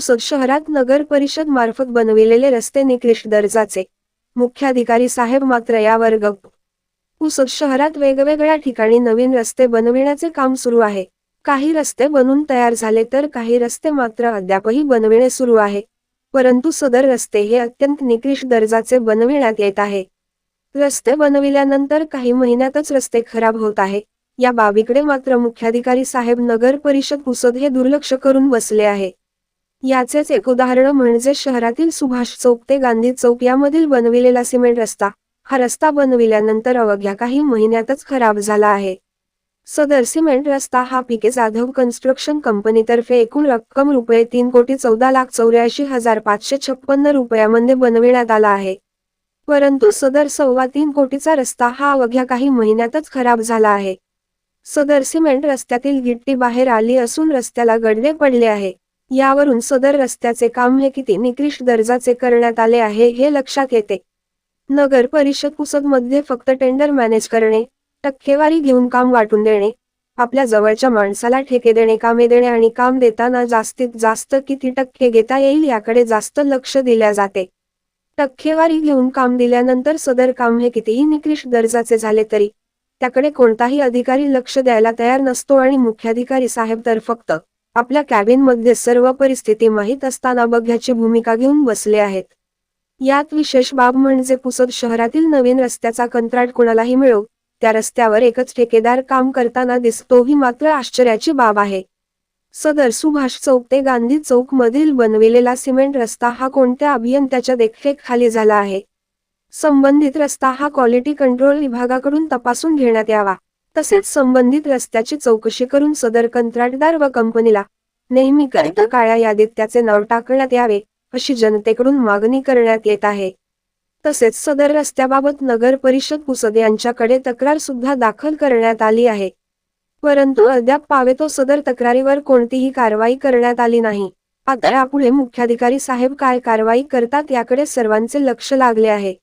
पुसद शहरात नगर परिषद मार्फत बनविलेले रस्ते निकृष्ट दर्जाचे. मुख्याधिकारी साहेब मात्र यावर गप्प पुसद शहरात वेगवेगळ्या ठिकाणी नवीन रस्ते बनविण्याचे काम सुरू आहे. काही रस्ते बनून तयार झाले तर काही रस्ते मात्र अद्यापही बनविणे सुरू आहे. परंतु सदर रस्ते हे अत्यंत निकृष्ट दर्जाचे बनविण्यात येत आहे. रस्ते बनविल्यानंतर काही महिन्यातच रस्ते खराब होत आहे. या बाबीकडे मात्र मुख्याधिकारी साहेब नगर परिषद पुसद हे दुर्लक्ष करून बसले आहे. याचेच एक उदाहरण म्हणजे शहरातील सुभाष चौक ते गांधी चौक यामधील बनविलेला सिमेंट रस्ता. हा रस्ता बनविल्यानंतर अवघ्या काही महिन्यातच खराब झाला आहे. सदर सिमेंट रस्ता हा पिके जाधव कन्स्ट्रक्शन कंपनीतर्फे एकूण रक्कम रुपये तीन कोटी चौदा लाख चौऱ्याऐंशी हजार पाचशे छप्पन्न रुपयामध्ये बनविण्यात आला आहे. परंतु सदर सव्वा तीन कोटीचा रस्ता हा अवघ्या काही महिन्यातच खराब झाला आहे. सदर सिमेंट रस्त्यातील गिट्टी बाहेर आली असून रस्त्याला गडले पडले आहे. यावरून सदर रस्त्याचे काम हे किती निकृष्ट दर्जाचे करण्यात आले आहे हे लक्षात येते. नगर परिषद पुसदमध्ये फक्त टेंडर मॅनेज करणे टक्केवारी घेऊन काम वाटून देणे आपल्या जवळच्या माणसाला ठेके देणे कामे देणे आणि काम देताना जास्तीत जास्त किती टक्के घेता येईल याकडे जास्त लक्ष दिल्या जाते. टक्केवारी घेऊन काम दिल्यानंतर सदर काम हे कितीही निकृष्ट दर्जाचे झाले तरी त्याकडे कोणताही अधिकारी लक्ष द्यायला तयार नसतो आणि मुख्याधिकारी साहेब तर फक्त आपल्या कॅबिनमध्ये सर्व परिस्थिती माहीत असताना बघ्याची भूमिका घेऊन बसले आहेत. यात विशेष बाब म्हणजे पुसद शहरातील नवीन रस्त्याचा कंत्राट कोणालाही मिळो त्या रस्त्यावर एकच ठेकेदार काम करताना दिसतो ही मात्र आश्चर्याची बाब आहे. सदर सुभाष चौक ते गांधी चौक मधील बनविलेला सिमेंट रस्ता हा कोणत्या अभियंत्याच्या देखरेखखाली झाला आहे? संबंधित रस्ता हा क्वालिटी कंट्रोल विभागाकडून तपासून घेण्यात यावा. तसेच संबंधित रस्त्याची चौकशी करून सदर कंत्राटदार व कंपनीला नेहमी करता काळ्या यादीत त्याचे नाव टाकण्यात यावे अशी जनतेकडून मागणी करण्यात येत आहे. तसेच सदर रस्त्याबाबत नगर परिषद पुसद यांच्याकडे तक्रार सुद्धा दाखल करण्यात आली आहे. परंतु अद्याप पावेतो सदर तक्रारीवर कोणतीही कारवाई करण्यात आली नाही. आता यापुढे मुख्याधिकारी साहेब काय कारवाई करतात याकडे सर्वांचे लक्ष लागले आहे.